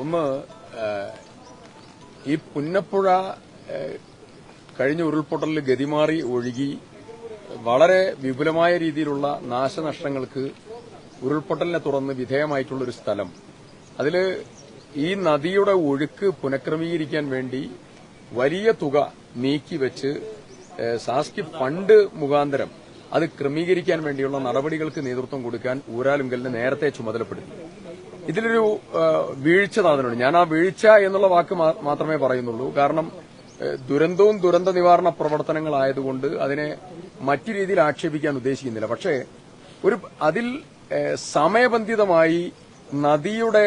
ഒന്ന് ഈ പുന്നപ്പുഴ കഴിഞ്ഞ ഉരുൾപൊട്ടലിൽ ഗതിമാറി ഒഴുകി വളരെ വിപുലമായ രീതിയിലുള്ള നാശനഷ്ടങ്ങൾക്ക് ഉരുൾപൊട്ടലിനെ തുടർന്ന് വിധേയമായിട്ടുള്ള ഒരു സ്ഥലം. അതിൽ ഈ നദിയുടെ ഒഴുക്ക് പുനഃക്രമീകരിക്കാൻ വേണ്ടി വലിയ തുക നീക്കിവെച്ച് സാസ്കി ഫണ്ട് മുഖാന്തരം അത് ക്രമീകരിക്കാൻ വേണ്ടിയുള്ള നടപടികൾക്ക് നേതൃത്വം കൊടുക്കാൻ ഊരാലുങ്കലിന് നേരത്തെ ചുമതലപ്പെടുത്തി. ഇതിലൊരു വീഴ്ച താതനുണ്ട് ഞാൻ ആ വീഴ്ച എന്നുള്ള വാക്ക് മാത്രമേ പറയുന്നുള്ളൂ. കാരണം ദുരന്തവും ദുരന്ത നിവാരണ പ്രവർത്തനങ്ങളായതുകൊണ്ട് അതിനെ മറ്റു രീതിയിൽ ആക്ഷേപിക്കാൻ ഉദ്ദേശിക്കുന്നില്ല. പക്ഷേ ഒരു അതിൽ സമയബന്ധിതമായി നദിയുടെ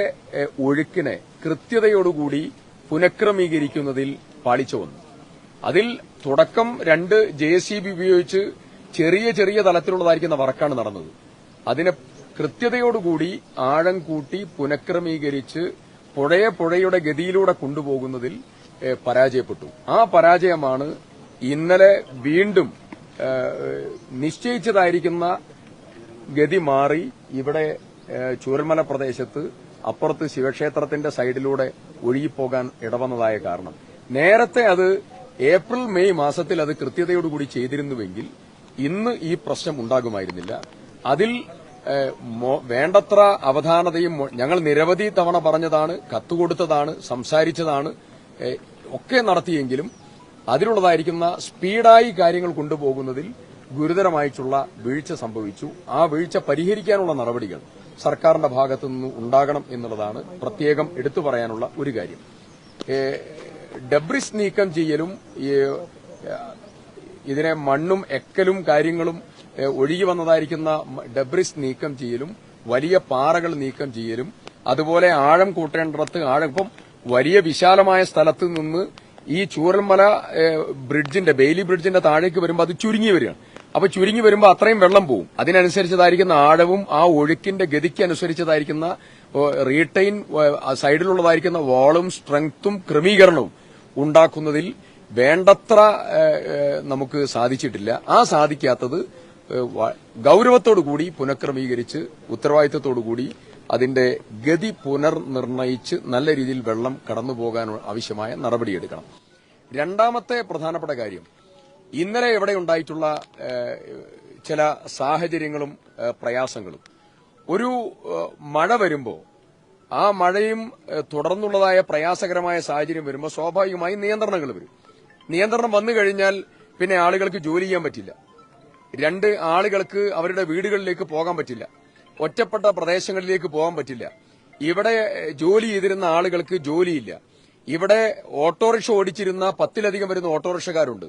ഒഴുക്കിനെ കൃത്യതയോടുകൂടി പുനഃക്രമീകരിക്കുന്നതിൽ പാളിച്ച വന്നു അതിൽ തുടക്കം രണ്ട് ജെ ഉപയോഗിച്ച് ചെറിയ ചെറിയ തലത്തിലുള്ളതായിരിക്കുന്ന വർക്കാണ് നടന്നത്. അതിനെ കൃത്യതയോടുകൂടി ആഴം കൂട്ടി പുനഃക്രമീകരിച്ച് പുഴയെ പുഴയുടെ ഗതിയിലൂടെ കൊണ്ടുപോകുന്നതിൽ പരാജയപ്പെട്ടു. ആ പരാജയമാണ് ഇന്നലെ വീണ്ടും നിശ്ചയിച്ചതായിരിക്കുന്ന ഗതി മാറി ഇവിടെ ചൂരൽമല പ്രദേശത്ത് അപ്പുറത്ത് ശിവക്ഷേത്രത്തിന്റെ സൈഡിലൂടെ ഒഴുകിപ്പോകാൻ ഇടവന്നതായ കാരണം. നേരത്തെ അത് ഏപ്രിൽ മെയ് മാസത്തിൽ അത് കൃത്യതയോടുകൂടി ചെയ്തിരുന്നുവെങ്കിൽ ഇന്ന് ഈ പ്രശ്നം ഉണ്ടാകുമായിരുന്നില്ല. അതിൽ വേണ്ടത്ര അവധാനതയും ഞങ്ങൾ നിരവധി തവണ പറഞ്ഞതാണ് കത്തുകൊടുത്തതാണ് സംസാരിച്ചതാണ് ഒക്കെ നടത്തിയെങ്കിലും അതിലുള്ളതായിരിക്കുന്ന സ്പീഡായി കാര്യങ്ങൾ കൊണ്ടുപോകുന്നതിൽ ഗുരുതരമായിട്ടുള്ള വീഴ്ച സംഭവിച്ചു. ആ വീഴ്ച പരിഹരിക്കാനുള്ള നടപടികൾ സർക്കാരിന്റെ ഭാഗത്തു നിന്ന് ഉണ്ടാകണം എന്നുള്ളതാണ് പ്രത്യേകം എടുത്തു പറയാനുള്ള ഒരു കാര്യം. ഡബ്രിസ് നീക്കം ചെയ്യലും ഇതിനെ മണ്ണും എക്കലും കാര്യങ്ങളും ഒഴുകി വന്നതായിരിക്കുന്ന ഡെബ്രിസ് നീക്കം ചെയ്യലും വലിയ പാറകൾ നീക്കം ചെയ്യലും അതുപോലെ ആഴം കൂട്ടേണ്ടിടത്ത് ആഴം ഇപ്പം വലിയ വിശാലമായ സ്ഥലത്ത് നിന്ന് ഈ ചൂരൽമല ബ്രിഡ്ജിന്റെ ബെയിലി ബ്രിഡ്ജിന്റെ താഴേക്ക് വരുമ്പോൾ അത് ചുരുങ്ങി വരികയാണ്. അപ്പൊ ചുരുങ്ങി വരുമ്പോൾ അത്രയും വെള്ളം പോവും. അതിനനുസരിച്ചതായിരിക്കുന്ന ആഴവും ആ ഒഴുക്കിന്റെ ഗതിക്ക് അനുസരിച്ചതായിരിക്കുന്ന റീറ്റെയിൻ സൈഡിലുള്ളതായിരിക്കുന്ന വാളും സ്ട്രെങ്ത്തും ക്രമീകരണവും ഉണ്ടാക്കുന്നതിൽ വേണ്ടത്ര നമുക്ക് സാധിച്ചിട്ടില്ല. ആ സാധിക്കാത്തത് ഗൌരവത്തോടുകൂടി പുനഃക്രമീകരിച്ച് ഉത്തരവാദിത്തത്തോടുകൂടി അതിന്റെ ഗതി പുനർനിർണയിച്ച് നല്ല രീതിയിൽ വെള്ളം കടന്നുപോകാൻ ആവശ്യമായ നടപടിയെടുക്കണം. രണ്ടാമത്തെ പ്രധാനപ്പെട്ട കാര്യം ഇന്നലെ ഇവിടെ ഉണ്ടായിട്ടുള്ള ചില സാഹചര്യങ്ങളും പ്രയാസങ്ങളും. ഒരു മഴ വരുമ്പോൾ ആ മഴയും തുടർന്നുള്ളതായ പ്രയാസകരമായ സാഹചര്യം വരുമ്പോൾ സ്വാഭാവികമായും നിയന്ത്രണങ്ങൾ വരും. നിയന്ത്രണം വന്നു കഴിഞ്ഞാൽ പിന്നെ ആളുകൾക്ക് ജോലി ചെയ്യാൻ പറ്റില്ല. രണ്ട് ആളുകൾക്ക് അവരുടെ വീടുകളിലേക്ക് പോകാൻ പറ്റില്ല. ഒറ്റപ്പെട്ട പ്രദേശങ്ങളിലേക്ക് പോകാൻ പറ്റില്ല. ഇവിടെ ജോലി ചെയ്തിരുന്ന ആളുകൾക്ക് ജോലിയില്ല. ഇവിടെ ഓട്ടോറിക്ഷ ഓടിച്ചിരുന്ന പത്തിലധികം വരുന്ന ഓട്ടോറിക്ഷക്കാരുണ്ട്.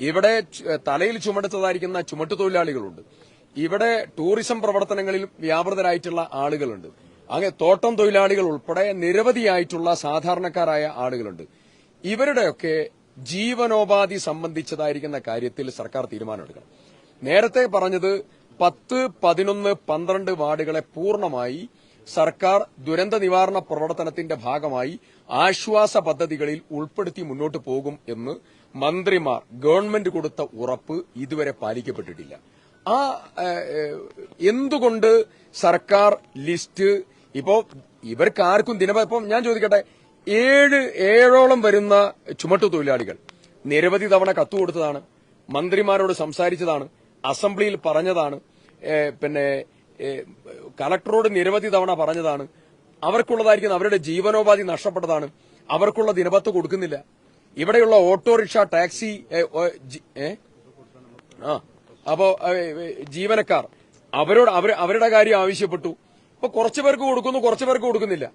ഇവിടെ തലയിൽ ചുമടുത്തതായിരിക്കുന്ന ചുമട്ടുതൊഴിലാളികളുണ്ട് ഇവിടെ ടൂറിസം പ്രവർത്തനങ്ങളിൽ വ്യാപൃതരായിട്ടുള്ള ആളുകളുണ്ട്. അങ്ങനെ തോട്ടം തൊഴിലാളികൾ ഉൾപ്പെടെ നിരവധിയായിട്ടുള്ള സാധാരണക്കാരായ ആളുകളുണ്ട്. ഇവരുടെയൊക്കെ ജീവനോപാധി സംബന്ധിച്ചതായിരിക്കുന്ന കാര്യത്തിൽ സർക്കാർ തീരുമാനമെടുക്കണം. നേരത്തെ പറഞ്ഞത് പത്ത് പതിനൊന്ന് പന്ത്രണ്ട് വാർഡുകളെ പൂർണമായി സർക്കാർ ദുരന്ത നിവാരണ പ്രവർത്തനത്തിന്റെ ഭാഗമായി ആശ്വാസ പദ്ധതികളിൽ ഉൾപ്പെടുത്തി മുന്നോട്ട് പോകും എന്ന് മന്ത്രിമാർ ഗവൺമെന്റ് കൊടുത്ത ഉറപ്പ് ഇതുവരെ പാലിക്കപ്പെട്ടിട്ടില്ല. ആ എന്തുകൊണ്ട് സർക്കാർ ലിസ്റ്റ് ഇപ്പോ ഇവർക്ക് ആർക്കും ദിനപ ഇപ്പം ഞാൻ ചോദിക്കട്ടെ ഏഴ് ഏഴോളം വരുന്ന ചുമട്ടു തൊഴിലാളികൾ നിരവധി തവണ കത്തുകൊടുത്തതാണ് മന്ത്രിമാരോട് സംസാരിച്ചതാണ് അസംബ്ലിയിൽ പറഞ്ഞതാണ്. പിന്നെ കലക്ടറോട് നിരവധി തവണ പറഞ്ഞതാണ്. അവർക്കുള്ളതായിരിക്കുന്ന അവരുടെ ജീവനോപാധി നഷ്ടപ്പെട്ടതാണ്. അവർക്കുള്ള ദിനപത്ത് കൊടുക്കുന്നില്ല. ഇവിടെയുള്ള ഓട്ടോറിക്ഷ ടാക്സി ആ അപ്പോ ജീവനക്കാർ. അവരോട് അവർ അവരുടെ കാര്യം ആവശ്യപ്പെട്ടു. ഇപ്പൊ കുറച്ചു പേർക്ക് കൊടുക്കുന്നു കുറച്ചു പേർക്ക് കൊടുക്കുന്നില്ല.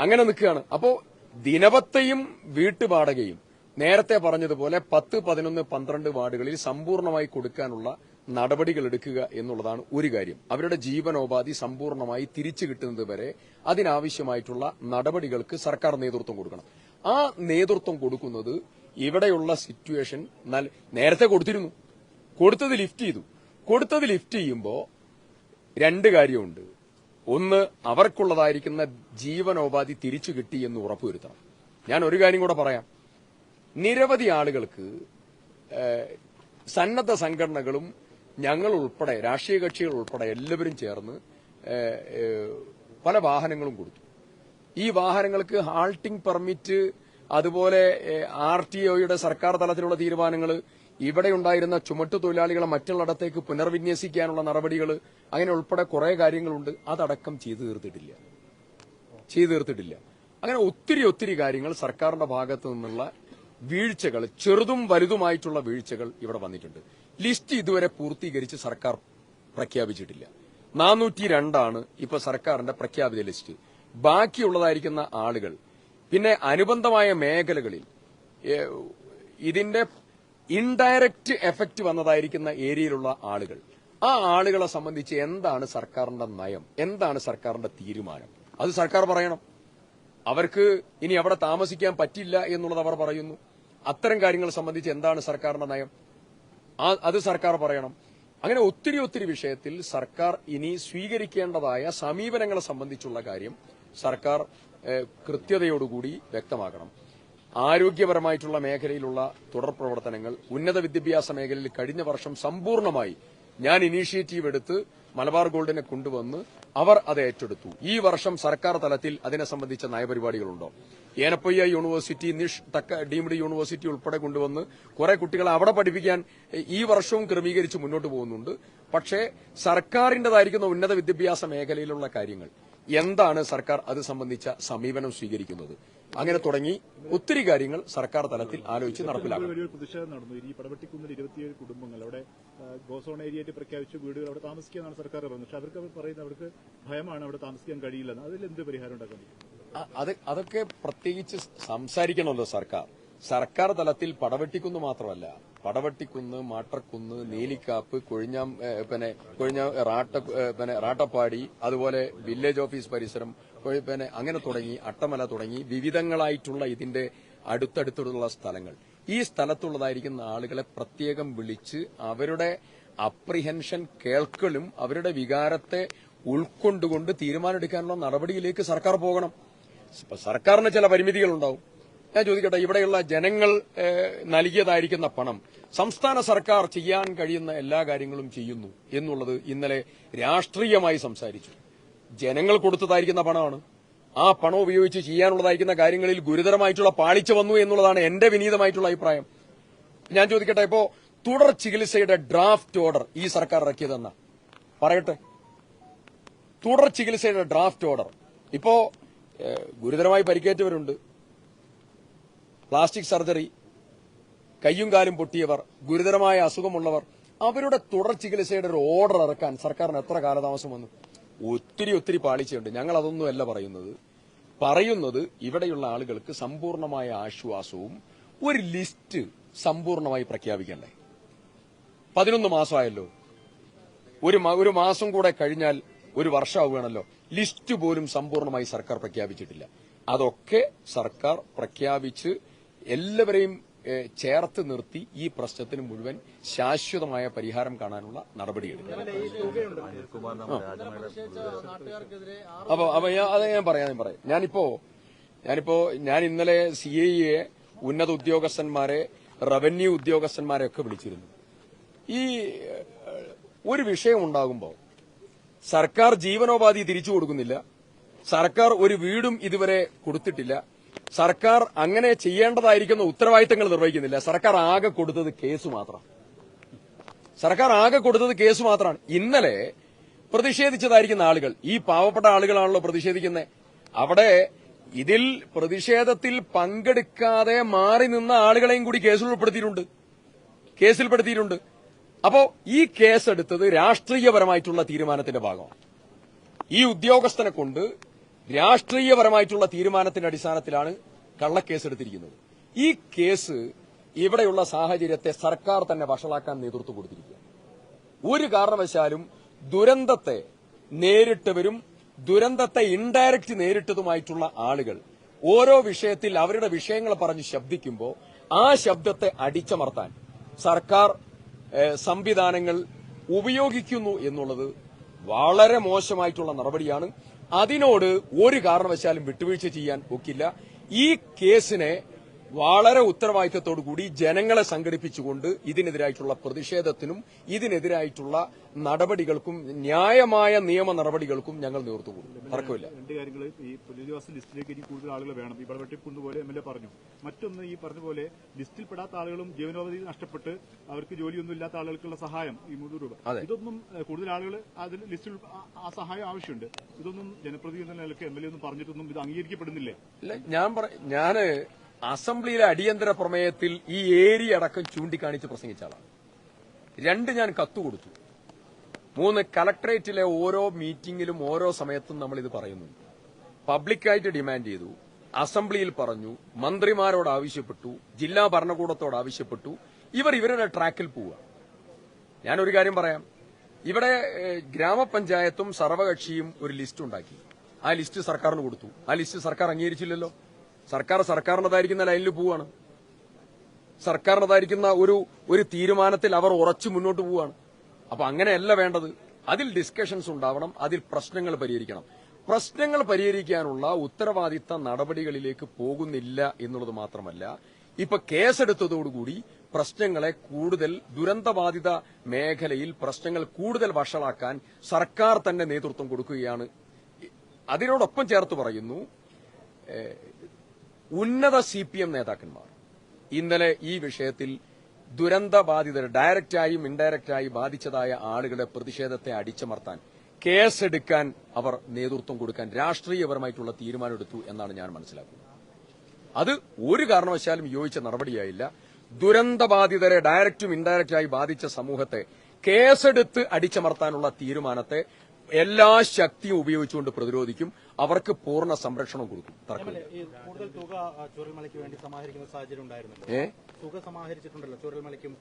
അങ്ങനെ നിൽക്കുകയാണ്. അപ്പോ ദിനപത്തെയും വീട്ടുപാടകയും നേരത്തെ പറഞ്ഞതുപോലെ പത്ത് പതിനൊന്ന് പന്ത്രണ്ട് വാർഡുകളിൽ സമ്പൂർണമായി കൊടുക്കാനുള്ള നടപടികൾ എടുക്കുക എന്നുള്ളതാണ് ഒരു കാര്യം. അവരുടെ ജീവനോപാധി സമ്പൂർണമായി തിരിച്ചു കിട്ടുന്നത് വരെ അതിനാവശ്യമായിട്ടുള്ള നടപടികൾക്ക് സർക്കാർ നേതൃത്വം കൊടുക്കണം. ആ നേതൃത്വം കൊടുക്കുന്നത് ഇവിടെയുള്ള സിറ്റുവേഷൻ നേരത്തെ കൊടുത്തിരുന്നു. കൊടുത്തത് ലിഫ്റ്റ് ചെയ്തു. കൊടുത്തത് ലിഫ്റ്റ് ചെയ്യുമ്പോൾ രണ്ട് കാര്യമുണ്ട്. ഒന്ന് അവർക്കുള്ളതായിരിക്കുന്ന ജീവനോപാധി തിരിച്ചു കിട്ടി എന്ന് ഉറപ്പുവരുത്തണം. ഞാൻ ഒരു കാര്യം കൂടെ പറയാം. നിരവധി ആളുകൾക്ക് സന്നദ്ധ സംഘടനകളും ഞങ്ങൾ ഉൾപ്പെടെ രാഷ്ട്രീയ കക്ഷികൾ ഉൾപ്പെടെ എല്ലാവരും ചേർന്ന് പല വാഹനങ്ങളും കൊടുത്തു. ഈ വാഹനങ്ങൾക്ക് ഹാൾട്ടിംഗ് പെർമിറ്റ് അതുപോലെ ആർ ടി ഒയുടെ സർക്കാർ തലത്തിലുള്ള തീരുമാനങ്ങൾ ഇവിടെ ഉണ്ടായിരുന്ന ചുമട്ടു തൊഴിലാളികളെ മറ്റുള്ളിടത്തേക്ക് പുനർവിന്യസിക്കാനുള്ള നടപടികൾ അങ്ങനെ ഉൾപ്പെടെ കുറെ കാര്യങ്ങളുണ്ട്. അതടക്കം ചെയ്തു തീർത്തിട്ടില്ല. ചെയ്തു തീർത്തിട്ടില്ല. അങ്ങനെ ഒത്തിരി ഒത്തിരി കാര്യങ്ങൾ സർക്കാരിന്റെ ഭാഗത്തു നിന്നുള്ള വീഴ്ചകൾ ചെറുതും വലുതുമായിട്ടുള്ള വീഴ്ചകൾ ഇവിടെ വന്നിട്ടുണ്ട്. ലിസ്റ്റ് ഇതുവരെ പൂർത്തീകരിച്ച് സർക്കാർ പ്രഖ്യാപിച്ചിട്ടില്ല. നാനൂറ്റി രണ്ടാണ് ഇപ്പൊ സർക്കാരിന്റെ പ്രഖ്യാപിത ലിസ്റ്റ്. ബാക്കിയുള്ളതായിരിക്കുന്ന ആളുകൾ പിന്നെ അനുബന്ധമായ മേഖലകളിൽ ഇതിന്റെ ഇൻഡയറക്റ്റ് എഫക്റ്റ് വന്നതായിരിക്കുന്ന ഏരിയയിലുള്ള ആളുകൾ. ആ ആളുകളെ സംബന്ധിച്ച് എന്താണ് സർക്കാരിന്റെ നയം? എന്താണ് സർക്കാരിന്റെ തീരുമാനം? അത് സർക്കാർ പറയണം. അവർക്ക് ഇനി അവിടെ താമസിക്കാൻ പറ്റില്ല എന്നുള്ളത് അവർ പറയുന്നു. അത്തരം കാര്യങ്ങൾ സംബന്ധിച്ച് എന്താണ് സർക്കാരിന്റെ നയം? അത് സർക്കാർ പറയണം. അങ്ങനെ ഒത്തിരി ഒത്തിരി വിഷയത്തിൽ സർക്കാർ ഇനി സ്വീകരിക്കേണ്ടതായ സമീപനങ്ങളെ സംബന്ധിച്ചുള്ള കാര്യം സർക്കാർ കൃത്യതയോടുകൂടി വ്യക്തമാക്കണം. ആരോഗ്യപരമായിട്ടുള്ള മേഖലയിലുള്ള തുടർ പ്രവർത്തനങ്ങൾ ഉന്നത വിദ്യാഭ്യാസ മേഖലയിൽ കഴിഞ്ഞ വർഷം സമ്പൂർണമായി ഞാൻ ഇനീഷ്യേറ്റീവ് എടുത്ത് മലബാർ ഗോൾഡിനെ കൊണ്ടുവന്ന് അവർ അത് ഏറ്റെടുത്തു. ഈ വർഷം സർക്കാർ തലത്തിൽ അതിനെ സംബന്ധിച്ച നയപരിപാടികളുണ്ടോ? ഏനപ്പൊയ്യ യൂണിവേഴ്സിറ്റി നിഷ് തക്ക ഡീംഡ് യൂണിവേഴ്സിറ്റി ഉൾപ്പെടെ കൊണ്ടുവന്ന് കുറെ കുട്ടികളെ അവിടെ പഠിപ്പിക്കാൻ ഈ വർഷവും ക്രമീകരിച്ച് മുന്നോട്ട് പോകുന്നുണ്ട്. പക്ഷേ സർക്കാരിന്റേതായിരിക്കുന്ന ഉന്നത വിദ്യാഭ്യാസ മേഖലയിലുള്ള കാര്യങ്ങൾ. എന്താണ് സർക്കാർ അത് സംബന്ധിച്ച സമീപനം സ്വീകരിക്കുന്നത്? അങ്ങനെ തുടങ്ങി ഒത്തിരി കാര്യങ്ങൾ സർക്കാർ തലത്തിൽ ആലോചിച്ച് നടപ്പിലാക്കും കുടുംബങ്ങൾ അവിടെ ഗോസോൺ പ്രഖ്യാപിച്ചു വീടുകൾ അവിടെ താമസിക്കാനാണ് സർക്കാർ പറഞ്ഞത്. പക്ഷെ അവർക്ക് അവർ പറയുന്നത് അവർക്ക് ഭയമാണ് അവിടെ താമസിക്കാൻ എന്ത് അത് അതൊക്കെ പ്രത്യേകിച്ച് സംസാരിക്കണമല്ലോ സർക്കാർ. സർക്കാർ തലത്തിൽ പടവെട്ടിക്കുന്ന് മാത്രമല്ല. പടവെട്ടിക്കുന്ന് മാട്ടർക്കുന്ന് നീലിക്കാപ്പ് കൊഴിഞ്ഞാം പിന്നെ കൊഴിഞ്ഞാം റാട്ട പിന്നെ റാട്ടപ്പാടി അതുപോലെ വില്ലേജ് ഓഫീസ് പരിസരം പിന്നെ അങ്ങനെ തുടങ്ങി അട്ടമല തുടങ്ങി വിവിധങ്ങളായിട്ടുള്ള ഇതിന്റെ അടുത്തടുത്തുള്ള സ്ഥലങ്ങൾ. ഈ സ്ഥലത്തുള്ളതായിരിക്കുന്ന ആളുകളെ പ്രത്യേകം വിളിച്ച് അവരുടെ അപ്രിഹെൻഷൻ കേൾക്കലും അവരുടെ വികാരത്തെ ഉൾക്കൊണ്ടുകൊണ്ട് തീരുമാനമെടുക്കാനുള്ള നടപടിയിലേക്ക് സർക്കാർ പോകണം. സർക്കാരിന് ചില പരിമിതികളുണ്ടാവും. ഞാൻ ചോദിക്കട്ടെ ഇവിടെയുള്ള ജനങ്ങൾ നൽകിയതായിരിക്കുന്ന പണം സംസ്ഥാന സർക്കാർ ചെയ്യാൻ കഴിയുന്ന എല്ലാ കാര്യങ്ങളും ചെയ്യുന്നു എന്നുള്ളത് ഇന്നലെ രാഷ്ട്രീയമായി സംസാരിച്ചു. ജനങ്ങൾ കൊടുത്തതായിരിക്കുന്ന പണമാണ്. ആ പണം ഉപയോഗിച്ച് ചെയ്യാനുള്ളതായിരിക്കുന്ന കാര്യങ്ങളിൽ ഗുരുതരമായിട്ടുള്ള പാളിച്ച വന്നു എന്നുള്ളതാണ് എന്റെ വിനീതമായിട്ടുള്ള അഭിപ്രായം. ഞാൻ ചോദിക്കട്ടെ ഇപ്പോ തുടർ ചികിത്സയുടെ ഡ്രാഫ്റ്റ് ഓർഡർ ഈ സർക്കാർ ഇറക്കിയതെന്ന? പറയട്ടെ. തുടർ ചികിത്സയുടെ ഡ്രാഫ്റ്റ് ഓർഡർ. ഇപ്പോ ഗുരുതരമായി പരിക്കേറ്റവരുണ്ട്. പ്ലാസ്റ്റിക് സർജറി കയ്യും കാലും പൊട്ടിയവർ ഗുരുതരമായ അസുഖമുള്ളവർ അവരുടെ തുടർ ചികിത്സയുടെ ഒരു ഓർഡർ ഇറക്കാൻ സർക്കാരിന് എത്ര കാലതാമസം വന്നു? ഒത്തിരി ഒത്തിരി പാളിച്ചയുണ്ട്. ഞങ്ങൾ അതൊന്നുമല്ല പറയുന്നത്. പറയുന്നത് ഇവിടെയുള്ള ആളുകൾക്ക് സമ്പൂർണമായ ആശ്വാസവും ഒരു ലിസ്റ്റ് സമ്പൂർണമായി പ്രഖ്യാപിക്കണ്ടേ? പതിനൊന്ന് മാസമായല്ലോ. ഒരു ഒരു മാസം കൂടെ കഴിഞ്ഞാൽ ഒരു വർഷമാവുകയാണല്ലോ. ലിസ്റ്റ് പോലും സമ്പൂർണമായി സർക്കാർ പ്രഖ്യാപിച്ചിട്ടില്ല. അതൊക്കെ സർക്കാർ പ്രഖ്യാപിച്ച് എല്ലാവരെയും ചേർത്ത് നിർത്തി ഈ പ്രശ്നത്തിന് മുഴുവൻ ശാശ്വതമായ പരിഹാരം കാണാനുള്ള നടപടിയെടുക്കും. അപ്പൊ അത് ഞാൻ പറയാം ഞാൻ പറയാം. ഞാനിപ്പോ ഞാനിപ്പോ ഞാൻ ഇന്നലെ സി എ ഉന്നത ഉദ്യോഗസ്ഥന്മാരെ റവന്യൂ ഉദ്യോഗസ്ഥന്മാരെ ഒക്കെ വിളിച്ചിരുന്നു. ഈ ഒരു വിഷയം ഉണ്ടാകുമ്പോൾ സർക്കാർ ജീവനോപാധി തിരിച്ചു കൊടുക്കുന്നില്ല. സർക്കാർ ഒരു വീടും ഇതുവരെ കൊടുത്തിട്ടില്ല. സർക്കാർ അങ്ങനെ ചെയ്യേണ്ടതായിരിക്കുന്ന ഉത്തരവാദിത്തങ്ങൾ നിർവഹിക്കുന്നില്ല. സർക്കാർ ആകെ കൊടുത്തത് കേസ് മാത്രം. സർക്കാർ ആകെ കൊടുത്തത് കേസ് മാത്രമാണ്. ഇന്നലെ പ്രതിഷേധിച്ചതായിരിക്കുന്ന ആളുകൾ ഈ പാവപ്പെട്ട ആളുകളാണല്ലോ പ്രതിഷേധിക്കുന്നത് അവിടെ ഇതിൽ പ്രതിഷേധത്തിൽ പങ്കെടുക്കാതെ മാറി നിന്ന ആളുകളെയും കൂടി കേസിൽ ഉൾപ്പെടുത്തിയിട്ടുണ്ട്. കേസിൽപ്പെടുത്തിയിട്ടുണ്ട് അപ്പോ ഈ കേസ് കേസെടുത്തത് രാഷ്ട്രീയപരമായിട്ടുള്ള തീരുമാനത്തിന്റെ ഭാഗമാണ്. ഈ ഉദ്യോഗസ്ഥനെ കൊണ്ട് രാഷ്ട്രീയപരമായിട്ടുള്ള തീരുമാനത്തിന്റെ അടിസ്ഥാനത്തിലാണ് കള്ളക്കേസെടുത്തിരിക്കുന്നത്. ഈ കേസ് ഇവിടെയുള്ള സാഹചര്യത്തെ സർക്കാർ തന്നെ വഷളാക്കാൻ നേതൃത്വം കൊടുത്തിരിക്കുക. ഒരു കാരണവശാലും ദുരന്തത്തെ നേരിട്ടവരും ദുരന്തത്തെ ഇൻഡയറക്റ്റ് നേരിട്ടതുമായിട്ടുള്ള ആളുകൾ ഓരോ വിഷയത്തിൽ അവരുടെ വിഷയങ്ങൾ പറഞ്ഞ് ശബ്ദിക്കുമ്പോൾ ആ ശബ്ദത്തെ അടിച്ചമർത്താൻ സർക്കാർ സംവിധാനങ്ങൾ ഉപയോഗിക്കുന്നു എന്നുള്ളത് വളരെ മോശമായിട്ടുള്ള നടപടിയാണ്. അതിനോട് ഒരു കാരണവശാലും വിട്ടുവീഴ്ച ചെയ്യാൻ ഒക്കില്ല. ഈ കേസിനെ വളരെ ഉത്തരവാദിത്തത്തോടു കൂടി ജനങ്ങളെ സംഘടിപ്പിച്ചുകൊണ്ട് ഇതിനെതിരായിട്ടുള്ള പ്രതിഷേധത്തിനും ഇതിനെതിരായിട്ടുള്ള നടപടികൾക്കും ന്യായമായ നിയമ നടപടികൾക്കും ഞങ്ങൾ നേർത്തു തർക്കമില്ല. രണ്ട് കാര്യങ്ങൾ ഈ പുനരധിവാസ ലിസ്റ്റിലേക്ക് ഇനി കൂടുതൽ ആളുകൾ വേണം. ഈ വെട്ടിപ്പുണ്ട് പോലെ എം എൽ എ പറഞ്ഞു. മറ്റൊന്ന് ഈ പറഞ്ഞ പോലെ ലിസ്റ്റിൽ പെടാത്ത ആളുകളും ജീവനോപാധി നഷ്ടപ്പെട്ട് അവർക്ക് ജോലിയൊന്നും ഇല്ലാത്ത ആളുകൾക്കുള്ള സഹായം ഈ മൂന്ന് രൂപ. ഇതൊന്നും കൂടുതൽ ആളുകൾ അതിൽ ലിസ്റ്റിൽ ആ- സഹായം ആവശ്യമുണ്ട്. ഇതൊന്നും ജനപ്രതിനിധി നിലയ്ക്ക് എം എൽ എ ഒന്നും പറഞ്ഞിട്ടൊന്നും ഇത് അംഗീകരിക്കപ്പെടുന്നില്ലേ. ഞാൻ ഞാൻ അസംബ്ലിയിലെ അടിയന്തര പ്രമേയത്തിൽ ഈ ഏരിയ അടക്കം ചൂണ്ടിക്കാണിച്ച് പ്രസംഗിച്ച ആളാണ്. രണ്ട് ഞാൻ കത്തുകൊടുത്തു മൂന്ന് കലക്ടറേറ്റിലെ ഓരോ മീറ്റിംഗിലും ഓരോ സമയത്തും നമ്മൾ ഇത് പറയുന്നു. പബ്ലിക്കായിട്ട് ഡിമാൻഡ് ചെയ്തു. അസംബ്ലിയിൽ പറഞ്ഞു. മന്ത്രിമാരോട് ആവശ്യപ്പെട്ടു. ജില്ലാ ഭരണകൂടത്തോട് ആവശ്യപ്പെട്ടു. ഇവർ ഇവരുടെ ട്രാക്കിൽ പോവുക. ഞാനൊരു കാര്യം പറയാം. ഇവിടെ ഗ്രാമപഞ്ചായത്തും സർവകക്ഷിയും ഒരു ലിസ്റ്റ് ഉണ്ടാക്കി. ആ ലിസ്റ്റ് സർക്കാരിന് കൊടുത്തു. ആ ലിസ്റ്റ് സർക്കാർ അംഗീകരിച്ചില്ലല്ലോ. സർക്കാർ സർക്കാരിനതായിരിക്കുന്ന ലൈനിൽ പോവാണ് സർക്കാരിനതായിരിക്കുന്ന ഒരു ഒരു തീരുമാനത്തിൽ അവർ ഉറച്ചു മുന്നോട്ട് പോവുകയാണ്. അപ്പൊ അങ്ങനെയല്ല വേണ്ടത്. അതിൽ ഡിസ്കഷൻസ് ഉണ്ടാവണം അതിൽ പ്രശ്നങ്ങൾ പരിഹരിക്കണം. പ്രശ്നങ്ങൾ പരിഹരിക്കാനുള്ള ഉത്തരവാദിത്ത നടപടികളിലേക്ക് പോകുന്നില്ല എന്നുള്ളത് മാത്രമല്ല ഇപ്പൊ കേസെടുത്തതോടുകൂടി പ്രശ്നങ്ങളെ കൂടുതൽ ദുരന്തബാധിത മേഖലയിൽ പ്രശ്നങ്ങൾ കൂടുതൽ വഷളാക്കാൻ സർക്കാർ തന്നെ നേതൃത്വം കൊടുക്കുകയാണ്. അതിനോടൊപ്പം ചേർത്ത് പറയുന്നു ഉന്നത സി പി എം നേതാക്കന്മാർ. ഇന്നലെ ഈ വിഷയത്തിൽ ദുരന്തബാധിതർ ഡയറക്റ്റായും ഇൻഡയറക്റ്റായി ബാധിച്ചതായ ആളുകളുടെ പ്രതിഷേധത്തെ അടിച്ചമർത്താൻ കേസെടുക്കാൻ അവർ നേതൃത്വം കൊടുക്കാൻ രാഷ്ട്രീയപരമായിട്ടുള്ള തീരുമാനമെടുത്തു എന്നാണ് ഞാൻ മനസ്സിലാക്കുന്നത്. അത് ഒരു കാരണവശാലും യോജിച്ച നടപടിയായില്ല. ദുരന്തബാധിതരെ ഡയറക്റ്റും ഇൻഡയറക്റ്റായി ബാധിച്ച സമൂഹത്തെ കേസെടുത്ത് അടിച്ചമർത്താനുള്ള തീരുമാനത്തെ എല്ലാ ശക്തിയും ഉപയോഗിച്ചുകൊണ്ട് പ്രതിരോധിക്കും. അവർക്ക് പൂർണ സംരക്ഷണം കൊടുക്കും കൂടുതൽ തുക ചുരൽമലയ്ക്ക് വേണ്ടി സമാഹരിക്കുന്ന സാഹചര്യം ഉണ്ടായിരുന്നല്ലോ. തുക സമാഹരിച്ചിട്ടുണ്ടല്ലോ ചുരൽമലയ്ക്കും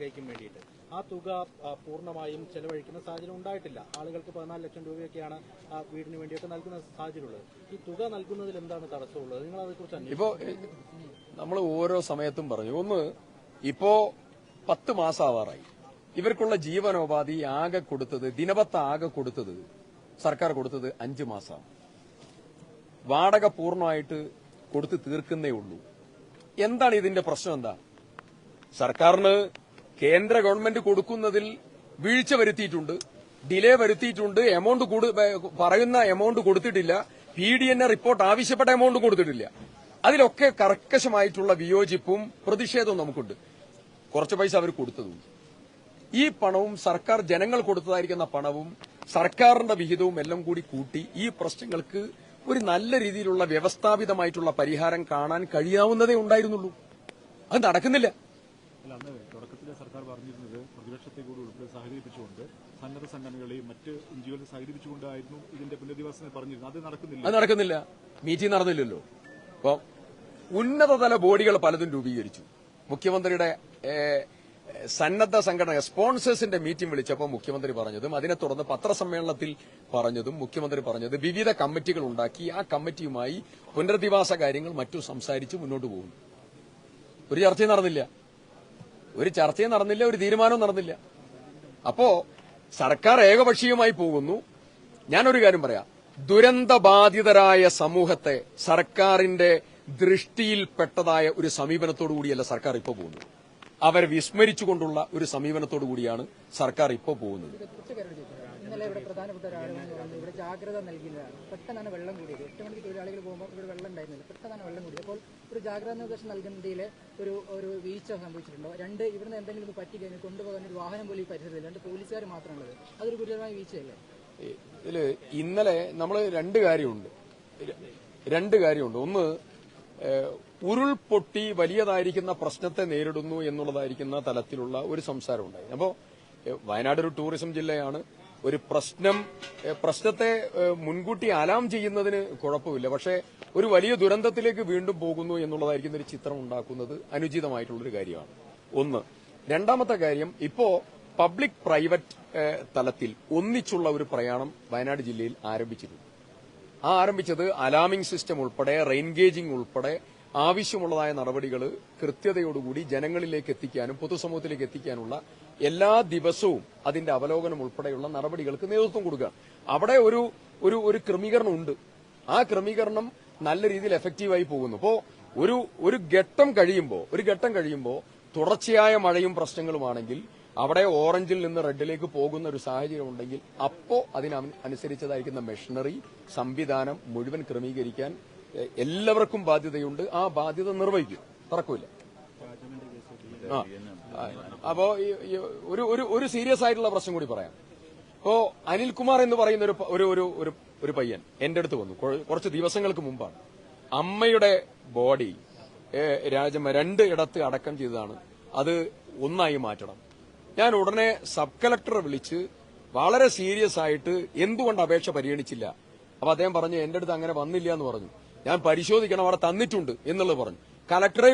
കൈക്കും വേണ്ടിയിട്ട്. ആ തുക പൂർണമായും ചെലവഴിക്കുന്ന സാഹചര്യം ഉണ്ടായിട്ടില്ല. ആളുകൾക്ക് പതിനാല് ലക്ഷം രൂപയൊക്കെയാണ് ആ വീടിന് വേണ്ടിയൊക്കെ നൽകുന്ന സാഹചര്യമുള്ളത്. ഈ തുക നൽകുന്നതിൽ എന്താണ് തടസ്സമുള്ളത്? നിങ്ങൾ അതേക്കുറിച്ച് ഇപ്പോ നമ്മൾ ഓരോ സമയത്തും പറഞ്ഞു. ഒന്ന് ഇപ്പോ പത്ത് മാസാവാറായി. ഇവർക്കുള്ള ജീവനോപാധി ആകെ കൊടുത്തത് ദിനപത്ത് ആകെ കൊടുത്തത് സർക്കാർ കൊടുത്തത് അഞ്ചു മാസം വാടക പൂർണമായിട്ട് കൊടുത്തു തീർക്കുന്നേ ഉള്ളൂ. എന്താണ് ഇതിന്റെ പ്രശ്നം എന്താ? സർക്കാരിന് കേന്ദ്ര ഗവൺമെന്റ് കൊടുക്കുന്നതിൽ വീഴ്ച വരുത്തിയിട്ടുണ്ട് ഡിലേ വരുത്തിയിട്ടുണ്ട് എമൗണ്ട് പറയുന്ന എമൗണ്ട് കൊടുത്തിട്ടില്ല പി ഡി എൻ റിപ്പോർട്ട് ആവശ്യപ്പെട്ട എമൗണ്ട് കൊടുത്തിട്ടില്ല. അതിലൊക്കെ കർക്കശമായിട്ടുള്ള വിയോജിപ്പും പ്രതിഷേധവും നമുക്കുണ്ട്. കുറച്ച് പൈസ അവർ കൊടുത്തതും. ഈ പണവും സർക്കാർ ജനങ്ങൾ കൊടുത്തതായിരിക്കുന്ന പണവും സർക്കാരിന്റെ വിഹിതവും എല്ലാം കൂടി കൂട്ടി ഈ പ്രശ്നങ്ങൾക്ക് ഒരു നല്ല രീതിയിലുള്ള വ്യവസ്ഥാപിതമായിട്ടുള്ള പരിഹാരം കാണാൻ കഴിയാവുന്നതേ ഉണ്ടായിരുന്നുള്ളൂ. അത് നടക്കുന്നില്ല. തുടക്കത്തിലെ സർക്കാർ പറഞ്ഞിരുന്നത് പ്രതിപക്ഷത്തെ കൂടി ഉൾപ്പെടെ സഹകരിപ്പിച്ചുകൊണ്ട് സന്നദ്ധ സംഘടനകളെയും മറ്റ് എൻജിഒകളെ സഹകരിപ്പിച്ചുകൊണ്ടായിരുന്നു ഇതിന്റെ പറഞ്ഞിരുന്നത്. അത് നടക്കുന്നില്ല. അത് നടക്കുന്നില്ല. മീറ്റിംഗ് നടന്നില്ലല്ലോ. അപ്പൊ ഉന്നതതല ബോഡികൾ പലതും രൂപീകരിച്ചു. മുഖ്യമന്ത്രിയുടെ സന്നദ്ധ സംഘടന സ്പോൺസേഴ്സിന്റെ മീറ്റിംഗ് വിളിച്ചപ്പോൾ മുഖ്യമന്ത്രി പറഞ്ഞതും അതിനെ തുടർന്ന് പത്രസമ്മേളനത്തിൽ പറഞ്ഞതും മുഖ്യമന്ത്രി പറഞ്ഞത് വിവിധ കമ്മിറ്റികൾ ഉണ്ടാക്കി ആ കമ്മിറ്റിയുമായി പുനരധിവാസ കാര്യങ്ങൾ മറ്റും സംസാരിച്ച് മുന്നോട്ട് പോകുന്നു. ഒരു ചർച്ചയും നടന്നില്ല. ഒരു ചർച്ചയും നടന്നില്ല ഒരു തീരുമാനവും നടന്നില്ല. അപ്പോ സർക്കാർ ഏകപക്ഷീയമായി പോകുന്നു. ഞാനൊരു കാര്യം പറയാം. ദുരന്തബാധിതരായ സമൂഹത്തെ സർക്കാരിന്റെ ദൃഷ്ടിയിൽപ്പെട്ടതായ ഒരു സമീപനത്തോടു കൂടിയല്ല സർക്കാർ ഇപ്പോൾ പോകുന്നത്. അവരെ വിസ്മരിച്ചുകൊണ്ടുള്ള ഒരു സമീപനത്തോടു കൂടിയാണ് സർക്കാർ ഇപ്പോൾ പോകുന്നത്. ഇന്നലെ ഇവിടെ പ്രധാനപ്പെട്ട ഇവിടെ ജാഗ്രത പെട്ടെന്നാണ് വെള്ളം കൂടിയത്. എട്ട് മണിക്ക് തൊഴിലാളികൾ പോകുമ്പോൾ ഇവിടെ വെള്ളം ഉണ്ടായിരുന്നില്ല. പെട്ടെന്നാണ് വെള്ളം കൂടിയത്. അപ്പോൾ ഒരു ജാഗ്രത നിർദ്ദേശം നൽകുന്നതിൽ ഒരു ഒരു വീഴ്ച സംഭവിച്ചിട്ടുണ്ടോ? രണ്ട് ഇവിടുന്ന് എന്തെങ്കിലും ഒന്ന് പറ്റി കഴിഞ്ഞ് കൊണ്ടുപോകാൻ ഒരു വാഹനം പോലും ഈ പരിസരത്തില്ല. രണ്ട് പോലീസുകാർ അതൊരു ഗുരുതരമായ വീഴ്ചയല്ലേ? ഇതിൽ ഇന്നലെ നമ്മൾ രണ്ട് കാര്യമുണ്ട്. രണ്ട് കാര്യമുണ്ട്. ഒന്ന് ഉരുൾപൊട്ടി വലിയതായിരിക്കുന്ന പ്രശ്നത്തെ നേരിടുന്നു എന്നുള്ളതായിരിക്കുന്ന തലത്തിലുള്ള ഒരു സംസാരം ഉണ്ടായി. അപ്പോ വയനാട് ഒരു ടൂറിസം ജില്ലയാണ്. ഒരു പ്രശ്നം പ്രശ്നത്തെ മുൻകൂട്ടി അലാം ചെയ്യുന്നതിന് കുഴപ്പമില്ല. പക്ഷേ ഒരു വലിയ ദുരന്തത്തിലേക്ക് വീണ്ടും പോകുന്നു എന്നുള്ളതായിരിക്കുന്ന ഒരു ചിത്രം ഉണ്ടാക്കുന്നത് അനുചിതമായിട്ടുള്ളൊരു കാര്യമാണ്. ഒന്ന്. രണ്ടാമത്തെ കാര്യം ഇപ്പോ പബ്ലിക് പ്രൈവറ്റ് തലത്തിൽ ഒന്നിച്ചുള്ള ഒരു പ്രയാണം വയനാട് ജില്ലയിൽ ആരംഭിച്ചിരുന്നു ആ ആരംഭിച്ചത് അലാമിംഗ് സിസ്റ്റം ഉൾപ്പെടെ റെയിൻഗേജിംഗ് ഉൾപ്പെടെ ആവശ്യമുള്ളതായ നടപടികൾ കൃത്യതയോടുകൂടി ജനങ്ങളിലേക്ക് എത്തിക്കാനും പൊതുസമൂഹത്തിലേക്ക് എത്തിക്കാനുള്ള എല്ലാ ദിവസവും അതിന്റെ അവലോകനം ഉൾപ്പെടെയുള്ള നടപടികൾക്ക് നേതൃത്വം കൊടുക്കുക. അവിടെ ഒരു ഒരു ഒരു ക്രമീകരണം ഉണ്ട് ആ ക്രമീകരണം നല്ല രീതിയിൽ എഫക്റ്റീവായി പോകുന്നു. അപ്പോ ഒരു ഒരു ഘട്ടം കഴിയുമ്പോൾ ഒരു ഘട്ടം കഴിയുമ്പോൾ തുടർച്ചയായ മഴയും പ്രശ്നങ്ങളുമാണെങ്കിൽ അവിടെ ഓറഞ്ചിൽ നിന്ന് റെഡിലേക്ക് പോകുന്ന ഒരു സാഹചര്യം ഉണ്ടെങ്കിൽ അപ്പോ അതിനനുസരിച്ചതായിരിക്കുന്ന മെഷീനറി സംവിധാനം മുഴുവൻ ക്രമീകരിക്കാൻ എല്ലാവർക്കും ബാധ്യതയുണ്ട്. ആ ബാധ്യത നിർവഹിക്കും. തറക്കൂല അപ്പോ ഒരു ഒരു ഒരു സീരിയസ് ആയിട്ടുള്ള പ്രശ്നം കൂടി പറയാം. ഇപ്പോ അനിൽകുമാർ എന്ന് പറയുന്ന ഒരു ഒരു ഒരു ഒരു പയ്യൻ എന്റെ അടുത്ത് വന്നു. കുറച്ച് ദിവസങ്ങൾക്ക് മുമ്പാണ്. അമ്മയുടെ ബോഡി രാജമ്മ രണ്ട് ഇടത്ത് അടക്കം ചെയ്തതാണ്. അത് ഒന്നായി മാറ്റണം. ഞാൻ ഉടനെ സബ് കളക്ടറെ വിളിച്ച് വളരെ സീരിയസ് ആയിട്ട് എന്തുകൊണ്ട് അപേക്ഷ പരിഗണിച്ചില്ല? അപ്പൊ അദ്ദേഹം പറഞ്ഞു എന്റെ അടുത്ത് അങ്ങനെ വന്നില്ല എന്ന് പറഞ്ഞു. ഞാൻ പരിശോധിക്കണം അവിടെ തന്നിട്ടുണ്ട് എന്നുള്ളത് പറഞ്ഞു. കലക്ടറെ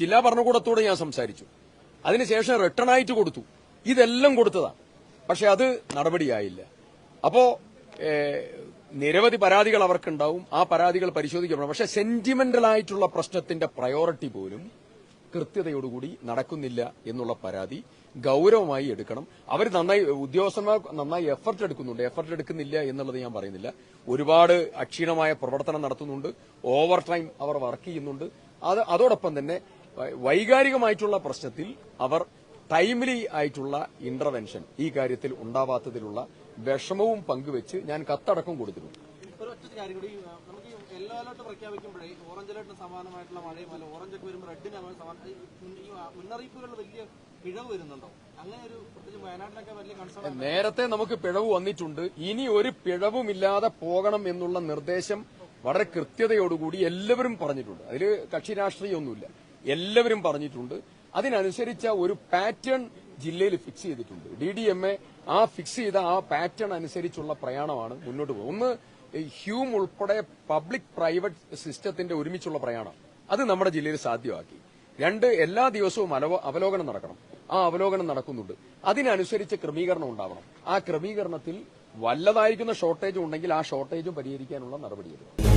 ജില്ലാ ഭരണകൂടത്തോട് ഞാൻ സംസാരിച്ചു. അതിനുശേഷം റിട്ടേൺ ആയിട്ട് കൊടുത്തു. ഇതെല്ലാം കൊടുത്തതാണ് പക്ഷെ അത് നടപടിയായില്ല. അപ്പോ നിരവധി പരാതികൾ അവർക്കുണ്ടാവും. ആ പരാതികൾ പരിശോധിക്കപ്പെടും പക്ഷെ സെന്റിമെന്റൽ ആയിട്ടുള്ള പ്രശ്നത്തിന്റെ പ്രയോറിറ്റി പോലും കൃത്യതയോടുകൂടി നടക്കുന്നില്ല എന്നുള്ള പരാതി ഗൗരവമായി എടുക്കണം. അവർ നന്നായി ഉദ്യോഗസ്ഥന്മാർ നന്നായി എഫർട്ട് എടുക്കുന്നുണ്ട്. എഫർട്ട് എടുക്കുന്നില്ല എന്നുള്ളത് ഞാൻ പറയുന്നില്ല. ഒരുപാട് അക്ഷീണമായ പ്രവർത്തനം നടത്തുന്നുണ്ട്. ഓവർ ടൈം അവർ വർക്ക് ചെയ്യുന്നുണ്ട്. അത് അതോടൊപ്പം തന്നെ വൈകാരികമായിട്ടുള്ള പ്രശ്നത്തിൽ അവർ ടൈംലി ആയിട്ടുള്ള ഇന്റർവെൻഷൻ ഈ കാര്യത്തിൽ ഉണ്ടാവാത്തതിലുള്ള വിഷമവും പങ്കുവെച്ച് ഞാൻ കത്തടക്കം കൊടുത്തിട്ടുണ്ട്. യെല്ലോ അലർട്ട് പ്രഖ്യാപിക്കുമ്പോഴേ ഓറഞ്ച് അലർട്ടിന് സമാനമായിട്ടുള്ള മഴയും അല്ല ഓറഞ്ച് ഒക്കെ വരുമ്പോൾ റെഡിന് സമാനം ഈ മുന്നറിയിപ്പുകൾ വലിയ പിഴവ് വരുന്നുണ്ടോ? അങ്ങനെ ഒരു വലിയ നേരത്തെ നമുക്ക് പിഴവ് വന്നിട്ടുണ്ട്. ഇനി ഒരു പിഴവുമില്ലാതെ പോകണം എന്നുള്ള നിർദ്ദേശം വളരെ കൃത്യതയോടുകൂടി എല്ലാവരും പറഞ്ഞിട്ടുണ്ട്. അതിൽ കക്ഷി രാഷ്ട്രീയമൊന്നുമില്ല. എല്ലാവരും പറഞ്ഞിട്ടുണ്ട്. അതിനനുസരിച്ച ഒരു പാറ്റേൺ ജില്ലയിൽ ഫിക്സ് ചെയ്തിട്ടുണ്ട്. ഡി ഡി എം എ ആ ഫിക്സ് ചെയ്ത ആ പാറ്റേൺ അനുസരിച്ചുള്ള പ്രയാണമാണ് മുന്നോട്ട് പോകുന്നത്. ഒന്ന് ഹ്യൂം ഉൾപ്പെടെ പബ്ലിക് പ്രൈവറ്റ് സിസ്റ്റത്തിന്റെ ഒരുമിച്ചുള്ള പ്രയാണം. അത് നമ്മുടെ ജില്ലയിൽ സാധ്യമാക്കി. രണ്ട് എല്ലാ ദിവസവും അവലോകനം നടക്കണം. ആ അവലോകനം നടക്കുന്നുണ്ട്. അതിനനുസരിച്ച് ക്രമീകരണം ഉണ്ടാവണം. ആ ക്രമീകരണത്തിൽ വല്ലതായിരിക്കുന്ന ഷോർട്ടേജ് ഉണ്ടെങ്കിൽ ആ ഷോർട്ടേജും പരിഹരിക്കാനുള്ള നടപടിയെടുക്കണം.